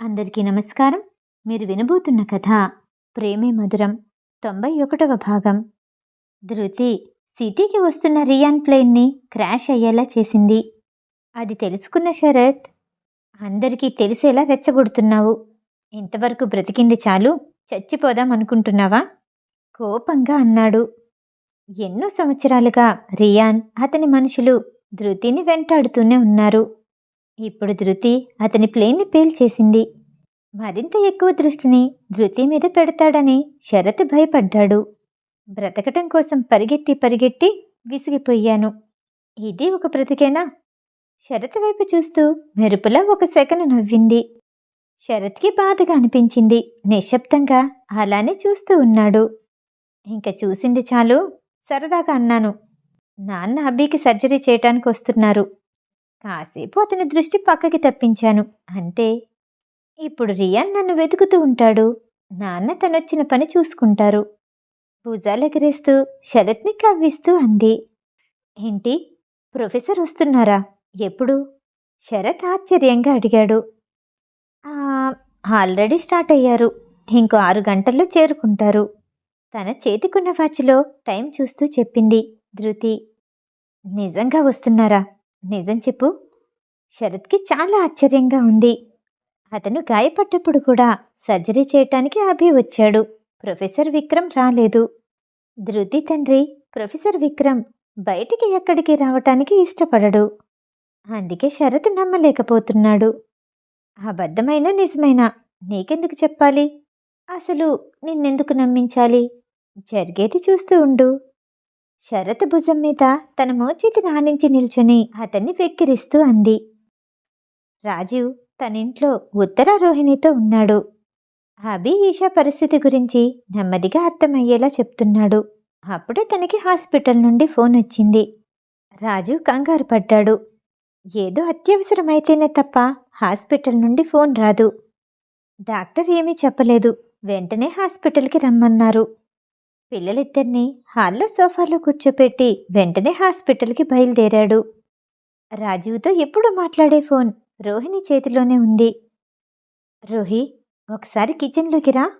అందరికీ నమస్కారం. మీరు వినబోతున్న కథ ప్రేమే మధురం తొంభై ఒకటవ భాగం. ధృతి సిటీకి వస్తున్న రియాన్ ప్లేన్ని క్రాష్ అయ్యేలా చేసింది. అది తెలుసుకున్న శరత్ అందరికీ తెలిసేలా రెచ్చగొడుతున్నావు. ఇంతవరకు బ్రతికింది చాలు చచ్చిపోదాం అనుకుంటున్నావా? కోపంగా అన్నాడు. ఎన్నో సంవత్సరాలుగా రియాన్ అతని మనుషులు ధృతిని వెంటాడుతూనే ఉన్నారు. ఇప్పుడు ధృతి అతని ప్లేన్ని పేల్చేసింది మరింత ఎక్కువ దృష్టిని ధృతి మీద పెడతాడని శరత్ భయపడ్డాడు. బ్రతకటం కోసం పరిగెట్టి పరిగెట్టి విసిగిపోయాను. ఇది ఒక బ్రతికేనా? శరత్ వైపు చూస్తూ మెరుపులా ఒక సెకను నవ్వింది. శరత్కి బాధగా అనిపించింది. నిశ్శబ్దంగా అలానే చూస్తూ ఉన్నాడు. ఇంక చూసింది చాలు సరదాగా అన్నాను. నాన్న అబ్బీకి సర్జరీ చేయటానికి వస్తున్నారు. కాసేపు అతని దృష్టి పక్కకి తప్పించాను. అంతే. ఇప్పుడు రియాన్ నన్ను వెతుకుతూ ఉంటాడు. నాన్న తనొచ్చిన పని చూసుకుంటారు. భుజాలెగరేస్తూ శరత్ని కవ్విస్తూ అంది. ఏంటి? ప్రొఫెసర్ వస్తున్నారా? ఎప్పుడు? శరత్ ఆశ్చర్యంగా అడిగాడు. ఆల్రెడీ స్టార్ట్ అయ్యారు. ఇంకో ఆరు గంటల్లో చేరుకుంటారు. తన చేతికున్న వాచ్లో టైం చూస్తూ చెప్పింది ధృతి. నిజంగా వస్తున్నారా? నిజం చెప్పు. శరత్కి చాలా ఆశ్చర్యంగా ఉంది. అతను గాయపడ్డప్పుడు కూడా సర్జరీ చేయటానికి అభి వచ్చాడు. ప్రొఫెసర్ విక్రమ్ రాలేదు. ధృతి తండ్రి ప్రొఫెసర్ విక్రమ్ బయటికి ఎక్కడికి రావటానికి ఇష్టపడడు. అందుకే శరత్ నమ్మలేకపోతున్నాడు. అబద్ధమైన నిజమైనా నీకెందుకు చెప్పాలి? అసలు నిన్నెందుకు నమ్మించాలి? జరిగేది చూస్తూ ఉండు. శరత్ భుజం మీద తన మోచేతి ఆనించి నిల్చుని అతన్ని వెక్కిరిస్తూ అంది. రాజీవ్ తన ఇంట్లో ఉత్తర రోహిణితో ఉన్నాడు. అభి ఈషా పరిస్థితి గురించి నెమ్మదిగా అర్థమయ్యేలా చెప్తున్నాడు. అప్పుడే తనకి హాస్పిటల్ నుండి ఫోన్ వచ్చింది. రాజీవ్ కంగారు పడ్డాడు. ఏదో అత్యవసరమైతేనే తప్ప హాస్పిటల్ నుండి ఫోన్ రాదు. డాక్టర్ ఏమీ చెప్పలేదు. వెంటనే హాస్పిటల్కి రమ్మన్నారు. పిల్లలిద్దరినీ హాల్లో సోఫాలో కూర్చోపెట్టి వెంటనే హాస్పిటల్కి బయలుదేరాడు. రాజీవ్తో ఎప్పుడు మాట్లాడే ఫోన్ రోహిణి చేతిలోనే ఉంది. రోహి ఒకసారి కిచెన్లోకి రా.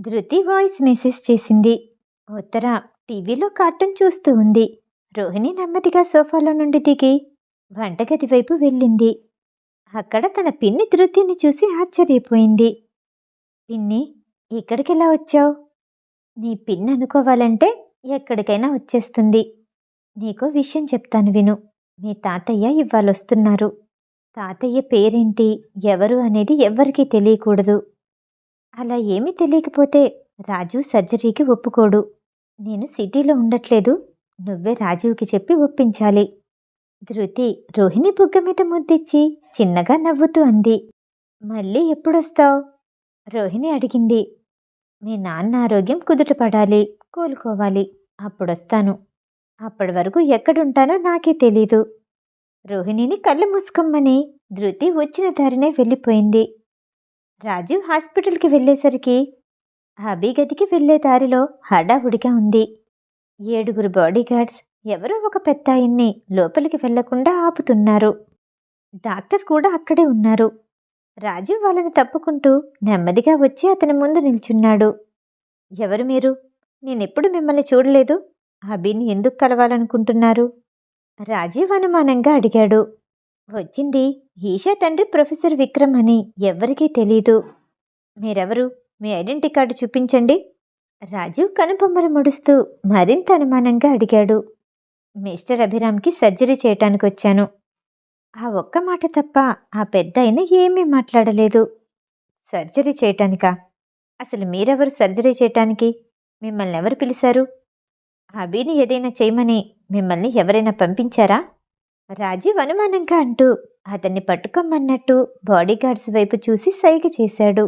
ధృతి వాయిస్ మెసేజ్ చేసింది. ఉత్తర టీవీలో కార్టూన్ చూస్తూ ఉంది. రోహిణి నెమ్మదిగా సోఫాలో నుండి దిగి వంటగది వైపు వెళ్ళింది. అక్కడ తన పిన్ని ధృతిని చూసి ఆశ్చర్యపోయింది. పిన్ని ఇక్కడికెలా వచ్చావు? నీ పిన్ అనుకోవాలంటే ఎక్కడికైనా వచ్చేస్తుంది. నీకో విషయం చెప్తాను విను. మీ తాతయ్య ఇవ్వాలొస్తున్నారు. వస్తున్నారు తాతయ్య పేరేంటి? ఎవరు అనేది ఎవ్వరికీ తెలియకూడదు. అలా ఏమీ తెలియకపోతే రాజు సర్జరీకి ఒప్పుకోడు. నేను సిటీలో ఉండట్లేదు. నువ్వే రాజుకి చెప్పి ఒప్పించాలి. ధృతి రోహిణి బుగ్గ మీద ముద్దిచ్చి చిన్నగా నవ్వుతూ అంది. మళ్ళీ ఎప్పుడొస్తావు? రోహిణి అడిగింది. మీ నాన్న ఆరోగ్యం కుదుటపడాలి కోలుకోవాలి. అప్పుడొస్తాను. అప్పటి వరకు ఎక్కడుంటానో నాకే తెలీదు. రోహిణిని కళ్ళు మూసుకోమని ధృతి వచ్చిన దారినే వెళ్ళిపోయింది. రాజు హాస్పిటల్కి వెళ్ళేసరికి అభి గదికి వెళ్ళే దారిలో హడావుడిగా ఉంది. ఏడుగురు బాడీగార్డ్స్ ఎవరో ఒక పెద్దాయన్ని లోపలికి వెళ్ళకుండా ఆపుతున్నారు. డాక్టర్ కూడా అక్కడే ఉన్నారు. రాజు వాళ్ళని తప్పుకుంటూ నెమ్మదిగా వచ్చి అతని ముందు నిల్చున్నాడు. ఎవరు మీరు? నేనెప్పుడు మిమ్మల్ని చూడలేదు. అభిని ఎందుకు కలవాలనుకుంటున్నారు? రాజీవ్ అనుమానంగా అడిగాడు. వచ్చింది ఈషా తండ్రి ప్రొఫెసర్ విక్రమ్ అని ఎవ్వరికీ తెలీదు. మీరెవరు? మీ ఐడెంటిటీ కార్డు చూపించండి. రాజీవ్ కనుబొమ్మలు ముడుస్తూ మరింత అనుమానంగా అడిగాడు. మిస్టర్ అభిరామ్కి సర్జరీ చేయటానికి వచ్చాను ఆ ఒక్క మాట తప్ప ఆ పెద్ద ఆయన ఏమీ మాట్లాడలేదు. సర్జరీ చేయటానికా? అసలు మీరెవరు సర్జరీ చేయటానికి? మిమ్మల్ని ఎవరు పిలిచారు అభిని ఏదైనా చేయమని మిమ్మల్ని ఎవరైనా పంపించారా? రాజీవ్ అనుమానంగా అంటూ అతన్ని పట్టుకోమన్నట్టు బాడీగార్డ్స్ వైపు చూసి సైగ చేశాడు.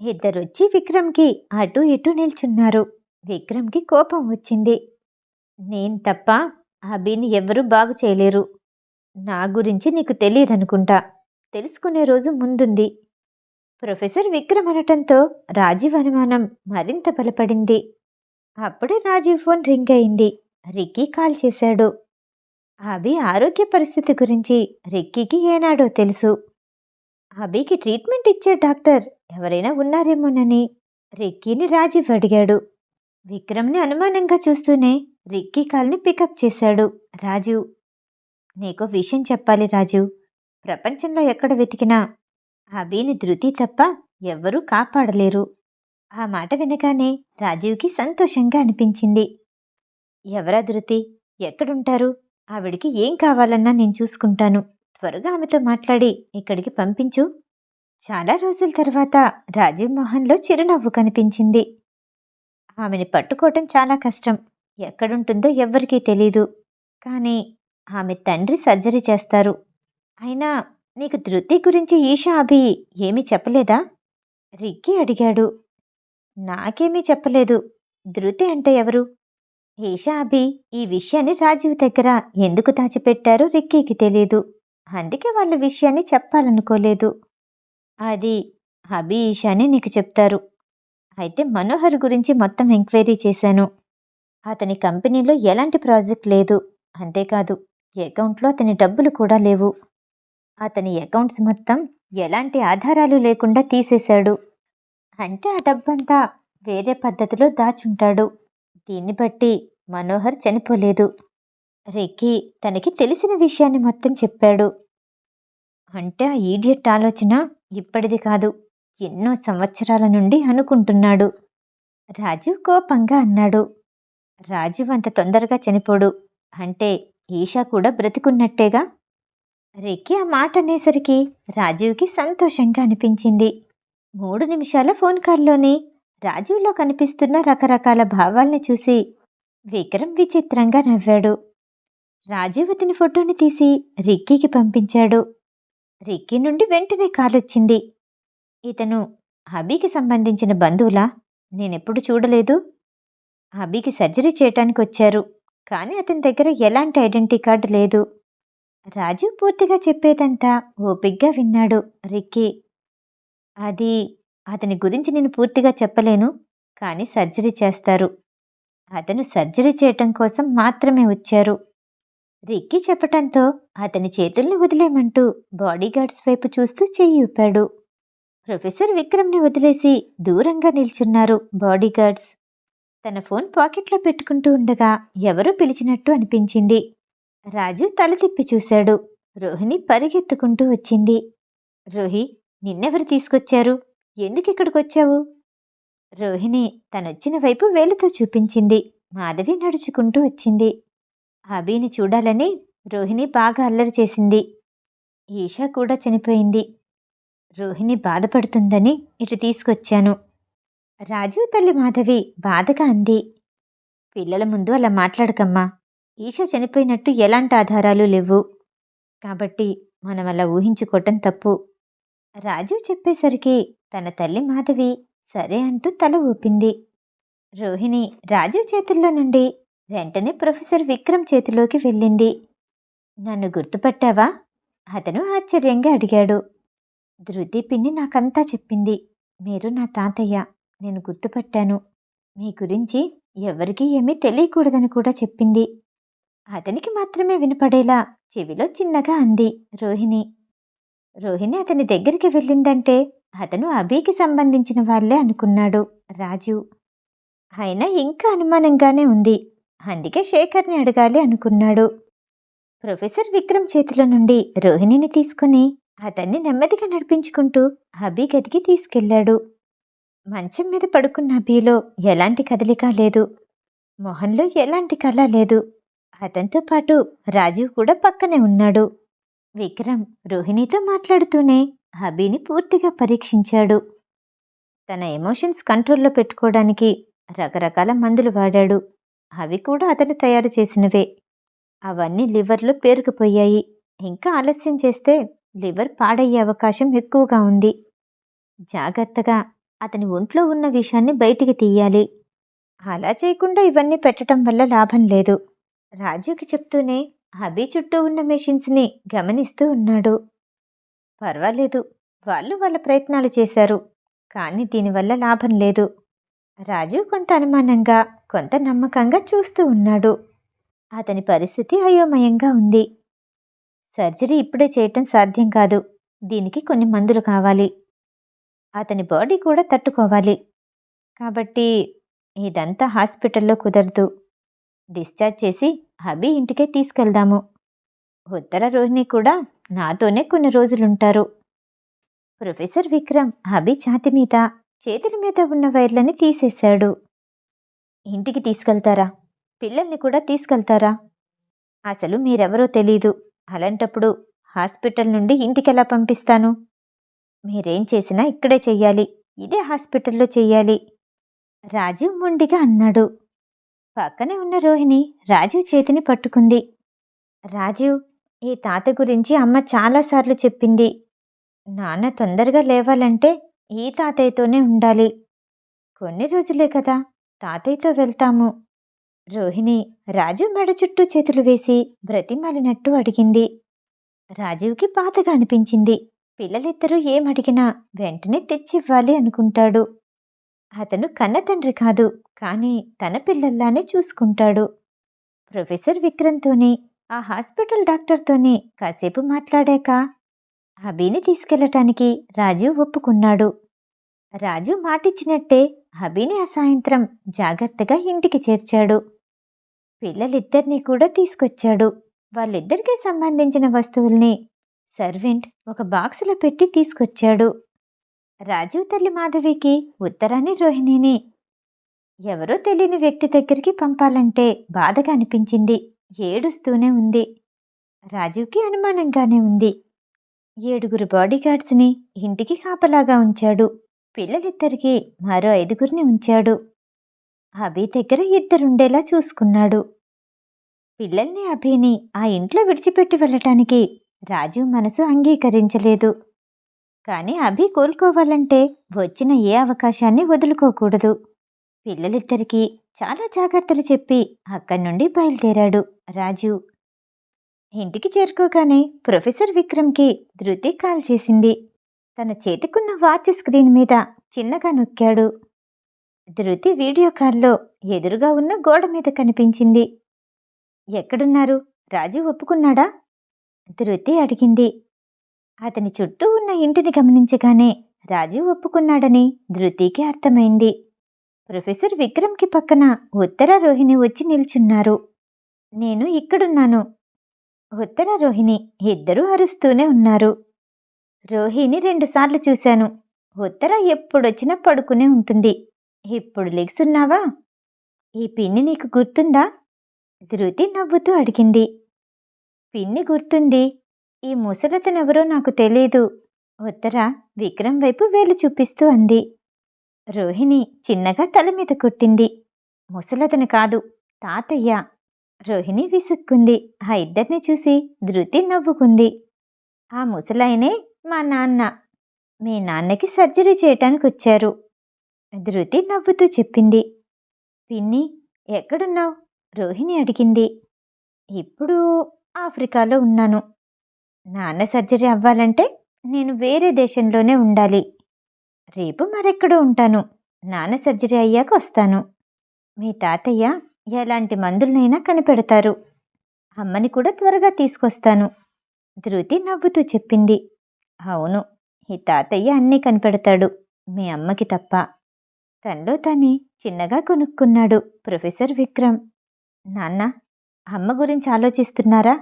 ఇద్దరొచ్చి విక్రమ్కి అటు ఇటు నిల్చున్నారు. విక్రమ్కి కోపం వచ్చింది. నేను తప్ప అభిని ఎవరూ బాగు చేయలేరు. నా గురించి నీకు తెలియదనుకుంటా తెలుసుకునే రోజు ముందుంది. ప్రొఫెసర్ విక్రమ్ అనటంతో రాజీవ్ అనుమానం మరింత బలపడింది. అప్పుడే రాజీవ్ ఫోన్ రింగ్ అయింది. రిక్కీ కాల్ చేశాడు. అభి ఆరోగ్య పరిస్థితి గురించి రిక్కీకి ఏనాడో తెలుసు. అభికి ట్రీట్మెంట్ ఇచ్చే డాక్టర్ ఎవరైనా ఉన్నారేమోనని రిక్కీని రాజీవ్ అడిగాడు. విక్రమ్ని అనుమానంగా చూస్తూనే రిక్కీ కాల్ని పికప్ చేశాడు రాజీవ్. నీకు విషయం చెప్పాలి రాజు. ప్రపంచంలో ఎక్కడ వెతికినా అభిని ధృతి తప్ప ఎవ్వరూ కాపాడలేరు. ఆ మాట వినగానే రాజీవ్కి సంతోషంగా అనిపించింది. ఎవరా ధృతి? ఎక్కడుంటారు? ఆవిడికి ఏం కావాలన్నా నేను చూసుకుంటాను. త్వరగా ఆమెతో మాట్లాడి ఇక్కడికి పంపించు. చాలా రోజుల తర్వాత రాజీవ్ మొహంలో చిరునవ్వు కనిపించింది. ఆమెని పట్టుకోవటం చాలా కష్టం. ఎక్కడుంటుందో ఎవ్వరికీ తెలీదు. కానీ ఆమె తండ్రి సర్జరీ చేస్తారు. అయినా నీకు ధృతి గురించి ఈషా అభి ఏమీ చెప్పలేదా? రిక్కీ అడిగాడు. నాకేమీ చెప్పలేదు. ధృతి అంటే ఎవరు? ఈషా అభి ఈ విషయాన్ని రాజీవ్ దగ్గర ఎందుకు దాచిపెట్టారో రిక్కీకి తెలియదు అందుకే వాళ్ళ విషయాన్ని చెప్పాలనుకోలేదు. అది అభి ఈషాని నీకు చెప్తారు. అయితే మనోహర్ గురించి మొత్తం ఎంక్వైరీ చేశాను. అతని కంపెనీలో ఎలాంటి ప్రాజెక్ట్ లేదు. అంతేకాదు అకౌంట్లో అతని డబ్బులు కూడా లేవు. అతని అకౌంట్స్ మొత్తం ఎలాంటి ఆధారాలు లేకుండా తీసేశాడు. అంటే ఆ డబ్బంతా వేరే పద్ధతిలో దాచుంటాడు. దీన్ని బట్టి మనోహర్ చనిపోలేదు. రిక్కీ తనకి తెలిసిన విషయాన్ని మొత్తం చెప్పాడు. అంటే ఆ ఈడియట్ ఆలోచన ఇప్పటిది కాదు. ఎన్నో సంవత్సరాల నుండి అనుకుంటున్నాడు. రాజీవ్ కోపంగా అన్నాడు. రాజీవ్ అంత తొందరగా చనిపోడు. అంటే ఈషా కూడా బ్రతికున్నట్టేగా? రెక్కి ఆ మాట అనేసరికి రాజీవ్కి సంతోషంగా అనిపించింది. మూడు నిమిషాల ఫోన్ కాల్లోనే రాజీవ్లో కనిపిస్తున్న రకరకాల భావాల్ని చూసి విక్రమ్ విచిత్రంగా నవ్వాడు. రాజీవ్ అతని ఫోటోని తీసి రిక్కీకి పంపించాడు. రిక్కీ నుండి వెంటనే కాలొచ్చింది. ఇతను అబీకి సంబంధించిన బంధువులా? నేనెప్పుడు చూడలేదు. అబీకి సర్జరీ చేయటానికి వచ్చారు కానీ అతని దగ్గర ఎలాంటి ఐడెంటిటీ కార్డు లేదు. రాజు పూర్తిగా చెప్పేదంతా ఓపిగ్గా విన్నాడు. రిక్కీ అది అతని గురించి నేను పూర్తిగా చెప్పలేను కానీ సర్జరీ చేస్తారు. అతను సర్జరీ చేయటం కోసం మాత్రమే వచ్చారు. రిక్కీ చెప్పటంతో అతని చేతుల్ని వదిలేమంటూ బాడీగార్డ్స్ వైపు చూస్తూ చెయ్యి ఊపాడు. ప్రొఫెసర్ విక్రమ్ని వదిలేసి దూరంగా నిల్చున్నారు బాడీగార్డ్స్ తన ఫోన్ పాకెట్లో పెట్టుకుంటూ ఉండగా ఎవరో పిలిచినట్టు అనిపించింది. రాజు తల తిప్పి చూశాడు. రోహిణి పరిగెత్తుకుంటూ వచ్చింది. రోహి నిన్నెవరు తీసుకొచ్చారు? ఎందుకు ఇక్కడికి వచ్చావు రోహిణి తనొచ్చిన వైపు వేలుతో చూపించింది. మాధవి నడుచుకుంటూ వచ్చింది. అభిని చూడాలని రోహిణి బాగా అల్లరి చేసింది. ఈషా కూడా చనిపోయింది. రోహిణి బాధపడుతుందని ఇటు తీసుకొచ్చాను. రాజీవ్ తల్లి మాధవి బాధగా అంది. పిల్లల ముందు అలా మాట్లాడకమ్మా. ఈష చనిపోయినట్టు ఎలాంటి ఆధారాలు లేవు. కాబట్టి మనం అలా ఊహించుకోవటం తప్పు. రాజీవ్ చెప్పేసరికి తన తల్లి మాధవి సరే అంటూ తల ఊపింది. రోహిణి రాజీవ్ చేతుల్లో నుండి వెంటనే ప్రొఫెసర్ విక్రమ్ చేతిలోకి వెళ్ళింది. నన్ను గుర్తుపట్టావా? అతను ఆశ్చర్యంగా అడిగాడు. ధృతి పిన్ని నాకంతా చెప్పింది. మీరు నా తాతయ్య. నేను గుర్తుపట్టాను. మీ గురించి ఎవరికీ ఏమీ తెలియకూడదని కూడా చెప్పింది. అతనికి మాత్రమే వినపడేలా చెవిలో చిన్నగా అంది రోహిణి. రోహిణి అతని దగ్గరికి వెళ్ళిందంటే అతను అభికి సంబంధించిన వాళ్ళే అనుకున్నాడు రాజు. అయినా ఇంకా అనుమానంగానే ఉంది. అందుకే శేఖర్ని అడగాలి అనుకున్నాడు. ప్రొఫెసర్ విక్రమ్ చేతిలో నుండి రోహిణిని తీసుకుని అతన్ని నెమ్మదిగా నడిపించుకుంటూ అభి గదికి తీసుకెళ్ళాడు. మంచం మీద పడుకున్న అభిలో ఎలాంటి కదలిక లేదు. మొహంలో ఎలాంటి కళ లేదు. అతనితో పాటు రాజీవ్ కూడా పక్కనే ఉన్నాడు. విక్రమ్ రోహిణితో మాట్లాడుతూనే అభిని పూర్తిగా పరీక్షించాడు. తన ఎమోషన్స్ కంట్రోల్లో పెట్టుకోవడానికి రకరకాల మందులు వాడాడు. అవి కూడా అతను తయారు చేసినవే. అవన్నీ లివర్లో పేరుకుపోయాయి. ఇంకా ఆలస్యం చేస్తే లివర్ పాడయ్యే అవకాశం ఎక్కువగా ఉంది. జాగ్రత్తగా అతని ఒంట్లో ఉన్న విషాన్ని బయటికి తీయాలి. అలా చేయకుండా ఇవన్నీ పెట్టడం వల్ల లాభం లేదు. రాజుకి చెప్తూనే అభి చుట్టూ ఉన్న మెషిన్స్ని గమనిస్తూ ఉన్నాడు. పర్వాలేదు వాళ్ళు వాళ్ళ ప్రయత్నాలు చేశారు కానీ దీనివల్ల లాభం లేదు. రాజు కొంత అనుమానంగా కొంత నమ్మకంగా చూస్తూ ఉన్నాడు. అతని పరిస్థితి అయోమయంగా ఉంది. సర్జరీ ఇప్పుడే చేయటం సాధ్యం కాదు. దీనికి కొన్ని మందులు కావాలి. అతని బాడీ కూడా తట్టుకోవాలి. కాబట్టి ఇదంతా హాస్పిటల్లో కుదరదు. డిశ్చార్జ్ చేసి హబీ ఇంటికే తీసుకెళ్దాము. ఉత్తర రోహిణి కూడా నాతోనే కొన్ని రోజులుంటారు. ప్రొఫెసర్ విక్రమ్ హబీ ఛాతి మీద చేతుల మీద ఉన్న వైర్లని తీసేశాడు. ఇంటికి తీసుకెళ్తారా? పిల్లల్ని కూడా తీసుకెళ్తారా? అసలు మీరెవరో తెలీదు. అలాంటప్పుడు హాస్పిటల్ నుండి ఇంటికి ఎలా పంపిస్తాను? మీరేం చేసినా ఇక్కడే చెయ్యాలి. ఇదే హాస్పిటల్లో చెయ్యాలి. రాజీవ్ మొండిగా అన్నాడు. పక్కనే ఉన్న రోహిణి రాజీవ్ చేతిని పట్టుకుంది. రాజీవ్ ఈ తాత గురించి అమ్మ చాలాసార్లు చెప్పింది. నాన్న తొందరగా లేవాలంటే ఈ తాతయ్యతోనే ఉండాలి. కొన్ని రోజులే కదా తాతయ్యతో వెళ్తాము. రోహిణి రాజీవ్ మెడ చుట్టూ చేతులు వేసి బ్రతిమాలినట్టు అడిగింది. రాజీవ్కి బాధగా అనిపించింది. పిల్లలిద్దరూ ఏమడిగినా వెంటనే తెచ్చివ్వాలి అనుకుంటాడు. అతను కన్నతండ్రి కాదు కానీ తన పిల్లల్లానే చూసుకుంటాడు. ప్రొఫెసర్ విక్రమ్తోని ఆ హాస్పిటల్ డాక్టర్తోని కాసేపు మాట్లాడాక హబీని తీసుకెళ్ళటానికి రాజు ఒప్పుకున్నాడు. రాజు మాటిచ్చినట్టే హబీని ఆ సాయంత్రం జాగ్రత్తగా ఇంటికి చేర్చాడు. పిల్లలిద్దరినీ కూడా తీసుకొచ్చాడు. వాళ్ళిద్దరికీ సంబంధించిన వస్తువుల్ని సర్వెంట్ ఒక బాక్సులో పెట్టి తీసుకొచ్చాడు. రాజీవ్ తల్లి మాధవికి ఉత్తరాన్ని రోహిణిని. ఎవరో తెలియని వ్యక్తి దగ్గరికి పంపాలంటే బాధగా అనిపించింది. ఏడుస్తూనే ఉంది. రాజీవ్కి అనుమానంగానే ఉంది. ఏడుగురు బాడీగార్డ్స్ని ఇంటికి కాపలాగా ఉంచాడు. పిల్లలిద్దరికి మరో ఐదుగురిని ఉంచాడు. అభి దగ్గర ఇద్దరుండేలా చూసుకున్నాడు. పిల్లల్ని అభిని ఆ ఇంట్లో విడిచిపెట్టి వెళ్ళటానికి రాజు మనసు అంగీకరించలేదు. కానీ అభి కోలుకోవాలంటే వచ్చిన ఏ అవకాశాన్ని వదులుకోకూడదు. పిల్లలిద్దరికీ చాలా జాగ్రత్తలు చెప్పి అక్కడి నుండి బయలుదేరాడు రాజు. ఇంటికి చేరుకోగానే ప్రొఫెసర్ విక్రమ్కి ధృతి కాల్ చేసింది. తన చేతికున్న వాచ్ స్క్రీన్ మీద చిన్నగా నొక్కాడు. ధృతి వీడియో కాల్లో ఎదురుగా ఉన్న గోడ మీద కనిపించింది. ఎక్కడున్నారు? రాజు ఒప్పుకున్నాడా? ధృతి అడిగింది. అతని చుట్టూ ఉన్న ఇంటిని గమనించగానే రాజు ఒప్పుకున్నాడని ధృతికి అర్థమైంది. ప్రొఫెసర్ విక్రమ్కి పక్కన ఉత్తర రోహిణి వచ్చి నిల్చున్నారు. నేను ఇక్కడున్నాను. ఉత్తర రోహిణి ఇద్దరూ అరుస్తూనే ఉన్నారు. రోహిణి రెండుసార్లు చూశాను. ఉత్తర ఎప్పుడొచ్చినా పడుకునే ఉంటుంది. ఇప్పుడు లెగ్సున్నావా ఈ పిన్ని నీకు గుర్తుందా? ధృతి నవ్వుతూ అడిగింది. పిన్ని గుర్తుంది. ఈ ముసలతనెవరో నాకు తెలీదు. ఉత్తర విక్రమ్ వైపు వేలు చూపిస్తూ అంది. రోహిణి చిన్నగా తల మీద కొట్టింది. ముసలతను కాదు తాతయ్య. రోహిణి విసుక్కుంది. ఆ ఇద్దరిని చూసి ధృతి నవ్వుకుంది. ఆ ముసలాయనే మా నాన్న. మీ నాన్నకి సర్జరీ చేయటానికి వచ్చారు ధృతి నవ్వుతూ చెప్పింది. పిన్ని ఎక్కడున్నావు? రోహిణి అడిగింది. ఇప్పుడు ఆఫ్రికాలో ఉన్నాను. నాన్న సర్జరీ అవ్వాలంటే నేను వేరే దేశంలోనే ఉండాలి. రేపు మరెక్కడో ఉంటాను. నాన్న సర్జరీ అయ్యాక వస్తాను. మీ తాతయ్య ఎలాంటి మందులనైనా కనిపెడతారు. అమ్మని కూడా త్వరగా తీసుకొస్తాను. ధృతి నవ్వుతూ చెప్పింది. అవును ఈ తాతయ్య అన్నీ కనిపెడతాడు. మీ అమ్మకి తప్ప. తనలో తానే చిన్నగా కొనుక్కున్నాడు ప్రొఫెసర్ విక్రమ్. నాన్న అమ్మ గురించి ఆలోచిస్తున్నారా?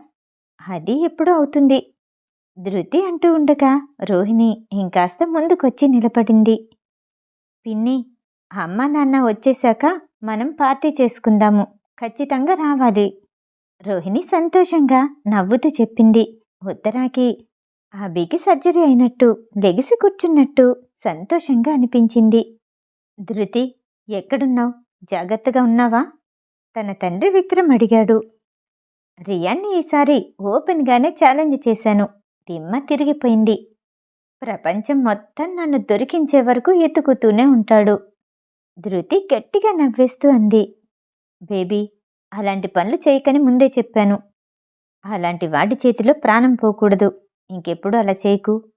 అది ఎప్పుడు అవుతుంది. ధృతి అంటూ ఉండగా రోహిణి ఇంకాస్త ముందుకొచ్చి నిలబడింది. పిన్ని అమ్మ నాన్న వచ్చేశాక మనం పార్టీ చేసుకుందాము. ఖచ్చితంగా రావాలి. రోహిణి సంతోషంగా నవ్వుతూ చెప్పింది. ఉత్తరాకి అభికి సర్జరీ అయినట్టు లెగిసి కూర్చున్నట్టు సంతోషంగా అనిపించింది. ధృతి ఎక్కడున్నావు? జాగ్రత్తగా ఉన్నావా? తన తండ్రి విక్రమ్ అడిగాడు. రియాన్ని ఈసారి ఓపెన్గానే ఛాలెంజ్ చేశాను. దిమ్మ తిరిగిపోయింది. ప్రపంచం మొత్తం నన్ను దొరికించే వరకు ఎత్తుకుతూనే ఉంటాడు. ధృతి గట్టిగా నవ్వేస్తూ అంది. బేబీ అలాంటి పనులు చేయకని ముందే చెప్పాను. అలాంటి వాటి చేతిలో ప్రాణం పోకూడదు. ఇంకెప్పుడు అలా చేయకు.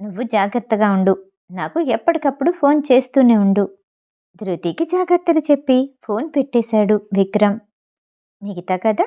నువ్వు జాగ్రత్తగా ఉండు. నాకు ఎప్పటికప్పుడు ఫోన్ చేస్తూనే ఉండు. ధృతికి జాగ్రత్తలు చెప్పి ఫోన్ పెట్టేశాడు విక్రమ్. మిగతా కదా